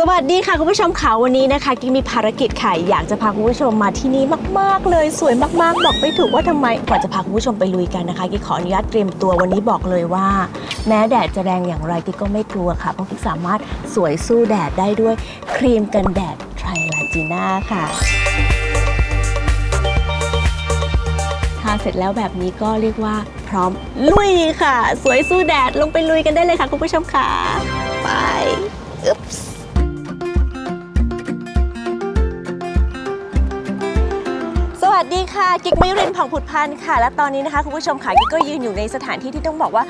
สวัสดีค่ะ คุณผู้ชมค่ะวันนี้นะคะกิ๊กมีภารกิจค่ะอยากจะพาคุณผู้ชมมาที่นี่มาก ๆ เลยสวยมาก ๆ บอกไม่ถูกว่าทำไมก่อนจะพาคุณผู้ชมไปลุยกันนะคะกิ๊กขออนุญาตเตรียมตัววันนี้บอกเลยว่า แม้แดดจะแรงอย่างไรกิ๊กก็ไม่กลัวค่ะ เพราะกิ๊กสามารถสวยสู้แดดได้ด้วยครีมกันแดดไทรลาจีน่าค่ะทาเสร็จแล้วแบบนี้ก็เรียกว่าพร้อมลุยค่ะ สวยสู้แดดลงไปลุยกันได้เลยค่ะ คุณผู้ชมค่ะไป ดีค่ะกิ๊กมยุรินผ่องผุดพันธ์ค่ะ และตอนนี้นะคะคุณผู้ชมค่ะกิ๊กก็ยืนอยู่ในสถานที่ที่ต้องบอกว่า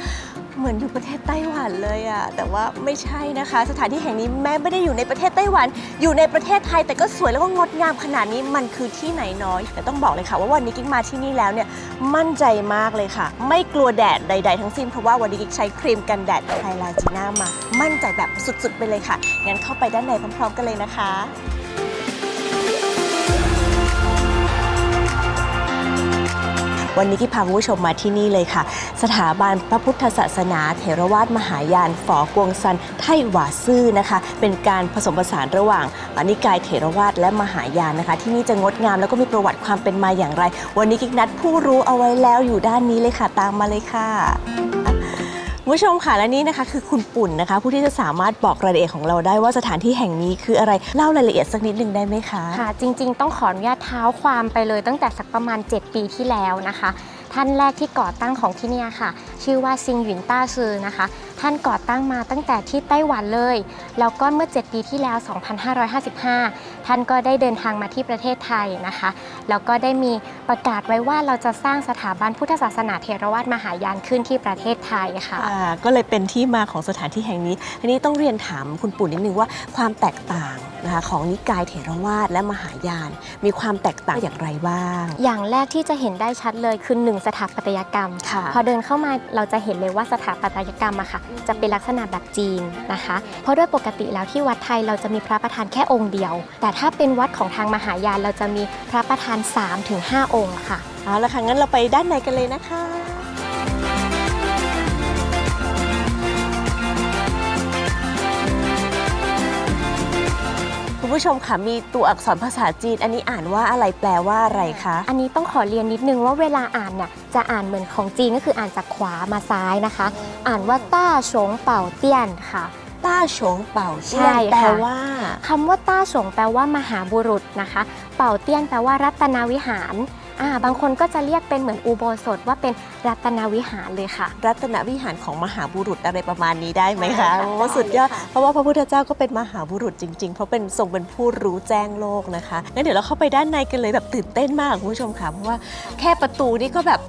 เหมือนอยู่ประเทศไต้หวันเลยอะแต่ว่าไม่ใช่นะคะ สถานที่แห่งนี้แม้ไม่ได้อยู่ในประเทศไต้หวัน อยู่ในประเทศไทยแต่ก็สวยแล้วก็งดงามขนาดนี้มันคือที่ไหนน้อย แต่ต้องบอกเลยค่ะ ว่าวันนี้กิ๊กมาที่นี่แล้วเนี่ยมั่นใจมากเลยค่ะ ไม่กลัวแดดใด ๆ ทั้งสิ้นเพราะว่าวันนี้กิ๊กใช้ครีมกันแดดไฮลาจีน่ามา มั่นใจแบบสุดๆไปเลยค่ะงั้นเข้าไปด้านในพร้อม ๆ กันเลยนะคะ วันนี้ที่พาคุณผู้ชมมาที่นี่เลยค่ะ สถาบันพระพุทธศาสนาเถรวาทมหายานฝอกวงซันไทหวาซื่อนะคะ เป็นการผสมผสานระหว่างนิกายเถรวาทและมหายานนะคะ ที่นี่จะงดงามแล้วก็มีประวัติความเป็นมาอย่างไร วันนี้กิ๊กนัดผู้รู้เอาไว้แล้วอยู่ด้านนี้เลยค่ะ ตามมาเลยค่ะ คุณผู้ชมค่ะและนี่นะคะคือคุณปุ่นนะคะ ผู้ที่จะสามารถบอกรายละเอียดของเราได้ว่าสถานที่แห่งนี้คืออะไรเล่ารายละเอียดสักนิดหนึ่งได้ไหมคะ ค่ะจริงๆ ต้องขออนุญาตเท้าความไปเลยตั้งแต่สักประมาณ 7 ปีที่แล้วนะคะ ท่านแรกที่ก่อตั้งของที่เนี่ยค่ะ ชื่อว่าซิงหยินต้าซือนะคะ ท่านก่อตั้งมาตั้งแต่ที่ไต้หวันเลย แล้วก็เมื่อ 7 ปีที่แล้ว 2555 ท่านก็ได้เดินทางมาที่ประเทศไทยนะคะ แล้วก็ได้มีประกาศไว้ว่าเราจะสร้างสถาบันพุทธศาสนาเทรวาทมหายานขึ้นที่ประเทศไทยค่ะอ่าก็เลยเป็นที่มาของสถานที่แห่งนี้ ทีนี้ต้องเรียนถามคุณปู่นิดนึงว่าความแตกต่างนะคะของนิกายเถรวาทและมหายาน มีความแตกต่างอย่างไรบ้าง อย่างแรกที่จะเห็นได้ชัดเลยคือหนึ่งสถาปัตยกรรมค่ะพอเดินเข้ามาเราจะเห็นเลยว่าสถาปัตยกรรมอะค่ะจะเป็นลักษณะแบบจีนนะคะ เพราะด้วยปกติแล้วที่วัดไทยเราจะมีพระประธานแค่องค์เดียว แต่ถ้าเป็นวัดของทางมหายานเราจะมีพระประธาน3-5องค์ค่ะ เอาละค่ะงั้นเราไปด้านในกันเลยนะคะ คุณผู้ชมค่ะมีตัวอักษรภาษาจีน อันนี้อ่านว่าอะไรแปลว่าอะไรคะ อันนี้ต้องขอเรียนนิดนึงว่าเวลาอ่านเนี่ยจะอ่านเหมือนของจีนก็คืออ่านจากขวามาซ้ายนะคะ อ่านว่าต้าชงเป่าเตี้ยนค่ะ ต้าฉงเป่าเจี้ยนใช่ค่ะ แปลว่า คำว่าต้าฉงแปลว่ามหาบุรุษนะคะ เป่าเตี้ยนแปลว่ารัตนาวิหาร อ่าบางคนก็จะเรียกเป็นเหมือนอุโบสถว่าเป็นรัตนาวิหารเลยค่ะ รัตนวิหารของมหาบุรุษอะไรประมาณนี้ได้ไหมคะได้ค่ะโอ้สุดยอดได้ค่ะเพราะว่าพระพุทธเจ้าก็เป็นมหาบุรุษจริง ๆ เพราะเป็นทรงเป็นผู้รู้แจ้งโลกนะคะงั้นเดี๋ยวเราเข้าไปด้านในกันเลยแบบตื่นเต้นมากคุณผู้ชมค่ะเพราะว่าแค่ประตูนี่ก็แบบ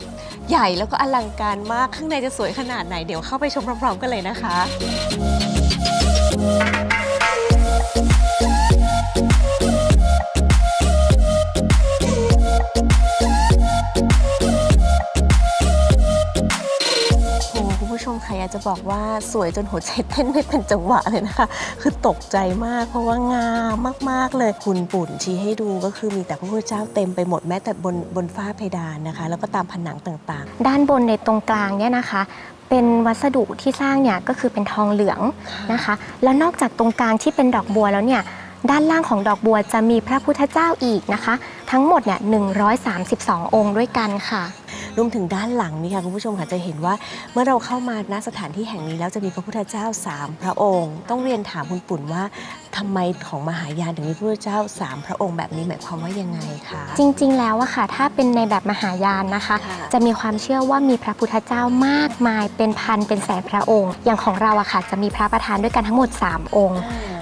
ใหญ่แล้วก็อลังการมากข้างในจะสวยขนาดไหนเดี๋ยวเข้าไปชมพร้อมๆกันเลยนะคะากจะบอกว่าสวยจนหัวใจเต้นไม่เป็นจังหวะเลยนะคะ คือตกใจมากเพราะว่างามมาก ๆ เลยคุณปุ่นชี้ให้ดูก็คือมีแต่พระพุทธเจ้าเต็มไปหมดแม้แต่บนบนฝ้าเพดานนะคะ แล้วก็ตามผนังต่างด้านบนในตรงกลางเนี่ยนะคะ เป็นวัสดุที่สร้างเนี่ยก็คือเป็นทองเหลืองๆนะคะ แล้วนอกจากตรงกลางที่เป็นดอกบัวแล้วเนี่ยด้านล่างของดอกบัวจะมีพระพุทธเจ้าอีกนะคะ ทั้งหมดเนี่ย132 องค์ด้วยกันค่ะ รวมถึงด้านหลังนี่ค่ะคุณผู้ชมค่ะจะเห็นว่าเมื่อเราเข้ามาณสถานที่แห่งนี้แล้วจะมีพระพุทธเจ้าสามพระองค์ ต้องเรียนถามคุณปุ่นว่าทำไมของมหายานถึงมีพระพุทธเจ้าสามพระองค์แบบนี้หมายความว่ายังไงคะจริง ๆ แล้วอะค่ะ ถ้าเป็นในแบบมหายานนะคะค่ะจะมีความเชื่อว่ามีพระพุทธเจ้ามากมายเป็นพันเป็นแสนพระองค์ อย่างของเราอะค่ะ จะมีพระประธานด้วยกันทั้งหมด 3 องค์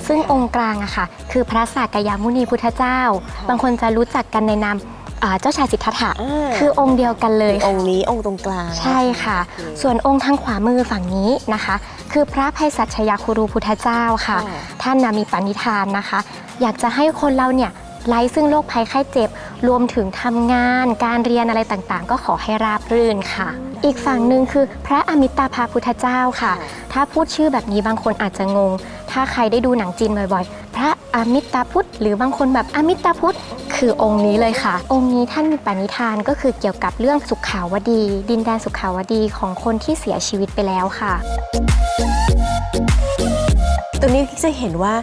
ซึ่งองค์กลางอะค่ะ คือพระสากยามุนีพุทธเจ้าค่ะบางคนจะรู้จักกันในนาม อ่าเจ้าชายสิทธัตถะอ่า คือองค์เดียวกันเลยองค์นี้องค์ตรงกลาง ใช่ค่ะ โอเคส่วนองค์ทางขวามือฝั่งนี้นะคะ คือพระภัยสัชยาคุรูพุทธเจ้าค่ะ ค่ะ ท่านนะมีปณิธานนะคะ อยากจะให้คนเราเนี่ยไร้ซึ่งโรคภัยไข้เจ็บ รวมถึงทำงาน การเรียนอะไรต่างๆ ก็ขอให้ราบรื่นค่ะ อีกฝั่งหนึ่งคือพระอมิตาภาพุทธเจ้าค่ะ ถ้าพูดชื่อแบบนี้บางคนอาจจะงง ถ้าใครได้ดูหนังจีนบ่อยๆ พระอมิตาพุทธหรือบางคนแบบอมิตาพุทธ คือองค์นี้เลยค่ะ องค์นี้ท่านมีปณิธานก็คือเกี่ยวกับเรื่องสุขขาวดี ดินแดนสุขขาวดีของคนที่เสียชีวิตไปแล้วค่ะตรงนี้จะเห็นว่า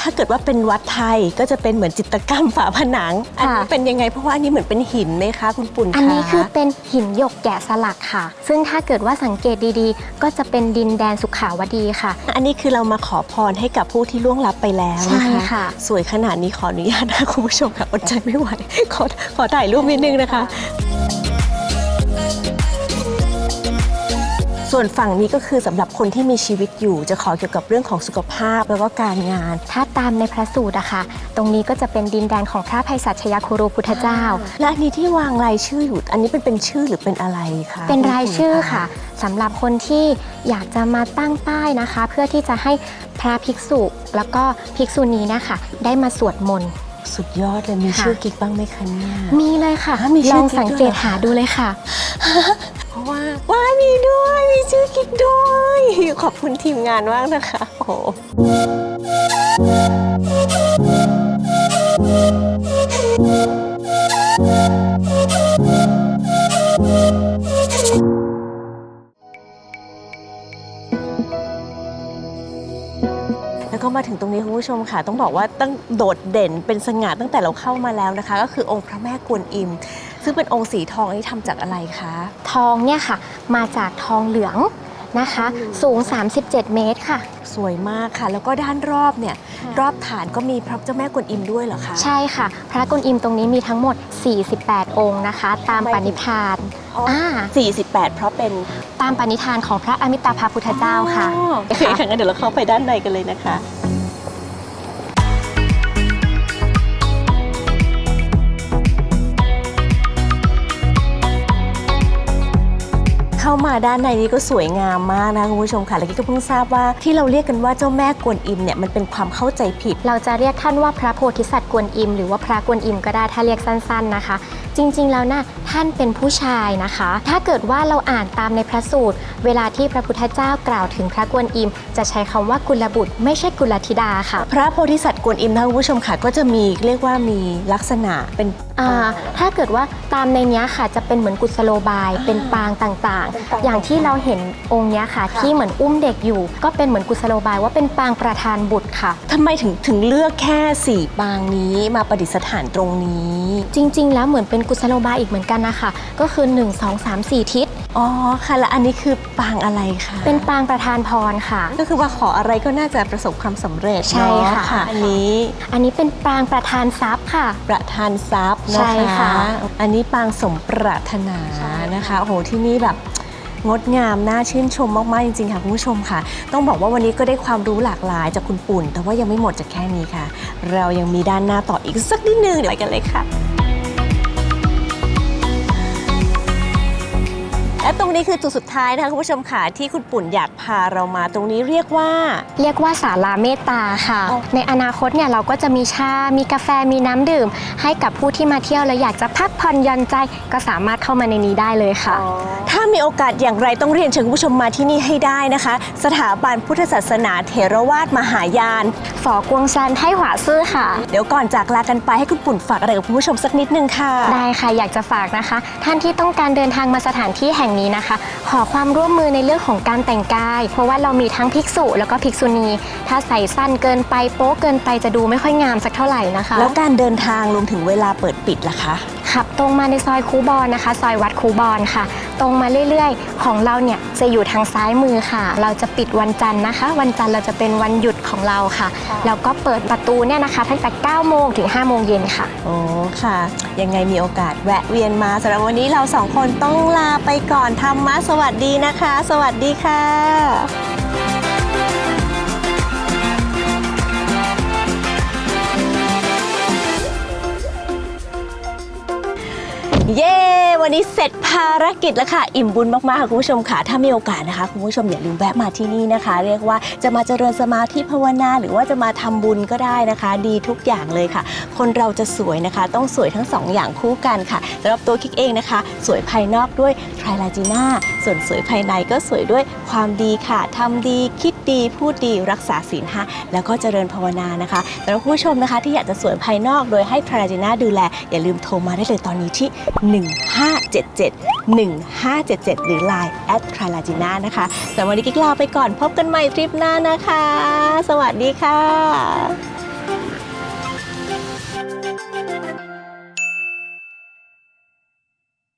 ถ้าเกิดว่าเป็นวัดไทยก็จะเป็นเหมือนจิตรกรรมฝาผนัง อันนี้ค่ะ เป็นยังไงเพราะว่าอันนี้เหมือนเป็นหินไหมคะ คุณปุ่นคะอันนี้คือเป็นหินหยกแกะสลักค่ะ ซึ่งถ้าเกิดว่าสังเกตดีๆ ก็จะเป็นดินแดนสุขาวดีค่ะ อันนี้คือเรามาขอพรให้กับผู้ที่ล่วงลับไปแล้วนะใช่คะค่ะ สวยขนาดนี้ขออนุญาตนะคุณผู้ชมค่ะอดใจไม่ไหวขอขอถ่ายรูปนิดนึงนะคะ ส่วนฝั่งนี้ก็คือสำหรับคนที่มีชีวิตอยู่ จะขอเกี่ยวกับเรื่องของสุขภาพแล้วก็การงาน ถ้าตามในพระสูตรอะค่ะ ตรงนี้ก็จะเป็นดินแดนของพระภัยสัชยคุรูพุทธเจ้า และอันนี้ที่วางรายชื่ออยู่ อันนี้เป็นเป็นชื่อหรือเป็นอะไรคะเป็นรายชื่อณค่ะสำหรับคนที่อยากจะมาตั้งป้ายนะคะ เพื่อที่จะให้พระภิกษุ แล้วก็ภิกษุณีนะคะได้มาสวดมนต์สุดยอดเลยมีค่ะชื่อกิ๊กบ้างไหมคะเนี่ยมีเลยค่ะอะมีชื่ลอองกิ๊กสังเกตด้วยเหรอหาดูเลยค่ะเพราะ ว่าว่ามีด้วย มีชื่อกิ๊กด้วย ขอบคุณทีมงานมากนะคะ โอ้โหแล้วก็มาถึงตรงนี้คุณผู้ชมค่ะ ต้องบอกว่าตั้งโดดเด่นเป็นสง่าตั้งแต่เราเข้ามาแล้วนะคะ ก็คือองค์พระแม่กวนอิม ซึ่งเป็นองค์สีทองอันนี้ทำจากอะไรคะ ทองเนี่ยค่ะ มาจากทองเหลืองนะคะ สูง 37 เมตรค่ะ สวยมากค่ะ แล้วก็ด้านรอบเนี่ย รอบฐานก็มีพระเจ้าแม่กวนอิมด้วยเหรอคะ ใช่ค่ะ พระกวนอิมตรงนี้มีทั้งหมด 48 องค์นะคะ ตามปณิธานอ๋ออ่อ่า48 เพราะเป็นตามปณิธานของพระอมิตาภพุทธเจ้าค่ะอ๋อโอเคค่ะงั้นเดี๋ยวเราเข้าไปด้านในกันเลยนะคะ มาด้านในนี้ก็สวยงามมากนะคุณผู้ชมค่ะแล้วก็เพิ่งทราบว่าที่เราเรียกกันว่าเจ้าแม่กวนอิมเนี่ยมันเป็นความเข้าใจผิด เราจะเรียกท่านว่าพระโพธิสัตว์กวนอิม หรือว่าพระกวนอิมก็ได้ถ้าเรียกสั้น ๆนะคะ จริงๆแล้วนะท่านเป็นผู้ชายนะคะ ถ้าเกิดว่าเราอ่านตามในพระสูตร เวลาที่พระพุทธเจ้ากล่าวถึงพระกวนอิม จะใช้คำว่ากุลบุตร ไม่ใช่กุลธิดาค่ะ พระโพธิสัตว์กวนอิมนะคุณผู้ชมค่ะ ก็จะมีเรียกว่ามีลักษณะเป็นอ่าถ้าเกิดว่าตามในเนี้ยค่ะจะเป็นเหมือนกุศโลบาย เป็นปางต่างเป็นปางๆอย่างที่เราเห็นองค์เนี้ยค่ะค่ะ ที่เหมือนอุ้มเด็กอยู่ ก็เป็นเหมือนกุศโลบายว่าเป็นปางประธานบุตรค่ะทำไมถึงถึงเลือกแค่สี่ปางนี้มาประดิษฐานตรงนี้ จริง ๆ แล้วเหมือนเป็นกุศโลบายอีกเหมือนกันนะคะ ก็คือ 1 2 3 4 ทิศ อ๋อค่ะ แล้วอันนี้คือปางอะไรคะเป็นปางประธานพรค่ะ ก็คือว่าขออะไรก็น่าจะประสบความสำเร็จใช่เนาค่ะ อันนี้อันนี้เป็นปางประธานทรัพย์ค่ะ ประทานทรัพย์นะใช่ค่ะอันนี้ปางสมปรารถนานะคะโอ้โหที่นี่แบบงดงามน่าชื่นชมมากๆจริงๆค่ะคุณผู้ชมค่ะ ต้องบอกว่าวันนี้ก็ได้ความรู้หลากหลายจากคุณปุ่น แต่ว่ายังไม่หมดจากแค่นี้ค่ะ เรายังมีด้านหน้าต่ออีกสักนิดนึงเดี๋ยวไปกันเลยค่ะ และตรงนี้คือจุดสุดท้ายนะคะคุณผู้ชมค่ะที่คุณปุ่นอยากพาเรามาตรงนี้เรียกว่า เรียกว่าศาลาเมตตาค่ะ อ๋อ ในอนาคตเนี่ยเราก็จะมีชา มีกาแฟ มีน้ำดื่ม ให้กับผู้ที่มาเที่ยวแล้วอยากจะพักผ่อนหย่อนใจก็สามารถเข้ามาในนี้ได้เลยค่ะ ถ้ามีโอกาสอย่างไรต้องเรียนเชิญคุณผู้ชมมาที่นี่ให้ได้นะคะ สถาบันพุทธศาสนาเถรวาทมหายาน ฝอกวงซันไทหวาซื่อค่ะ เดี๋ยวก่อนจากลากันไปให้คุณปุ่นฝากอะไรกับคุณผู้ชมสักนิดนึงค่ะ ได้ค่ะอยากจะฝากนะคะ ท่านที่ต้องการเดินทางมาสถานที่แห่งนี้นะคะ ขอความร่วมมือในเรื่องของการแต่งกาย เพราะว่าเรามีทั้งภิกษุแล้วก็ภิกษุณี ถ้าใส่สั้นเกินไปโป๊เกินไปจะดูไม่ค่อยงามสักเท่าไหร่นะคะ แล้วการเดินทางรวมถึงเวลาเปิดปิดล่ะคะ ขับตรงมาในซอยคูบอนนะคะ ซอยวัดคูบอนค่ะ ตรงมาเรื่อยๆ ของเราเนี่ยจะอยู่ทางซ้ายมือค่ะ เราจะปิดวันจันทร์นะคะ วันจันทร์เราจะเป็นวันหยุดของเราค่ะแล้วก็เปิดประตูเนี่ยนะคะตั้งแต่9โมงถึง5โมงเย็นค่ะโอ้ค่ะ ยังไงมีโอกาสแวะเวียนมาสำหรับวันนี้เราสองคนต้องลาไปก่อนธรรมะสวัสดีนะคะ สวัสดีค่ะ เย้ วันนี้เสร็จภารกิจแล้วค่ะ อิ่มบุญมากๆค่ะคุณผู้ชมค่ะถ้ามีโอกาสนะคะคุณผู้ชมอย่าลืมแวะมาที่นี่นะคะ เรียกว่าจะมาเจริญสมาธิภาวนา หรือว่าจะมาทำบุญก็ได้นะคะ ดีทุกอย่างเลยค่ะ คนเราจะสวยนะคะ ต้องสวยทั้งสองอย่างคู่กันค่ะสำหรับตัวคิกเองนะคะ สวยภายนอกด้วยไทรลาจีน่าส่วนสวยภายในก็สวยด้วยความดีค่ะทำดีคิดดีพูดดีรักษาศีลห้าแล้วก็เจริญภาวนานะคะสำหรับผู้ชมนะคะที่อยากจะสวยภายนอกโดยให้ไทรลาจีน่าดูแลอย่าลืมโทรมาได้เลยตอนนี้ที่ 15 1577 1577 หรือ Line แอดทร l a g i n a นะคะสำหรับวันนี้กิ๊กลาไปก่อนพบกันใหม่ทริปหน้านะคะ สวัสดีค่ะ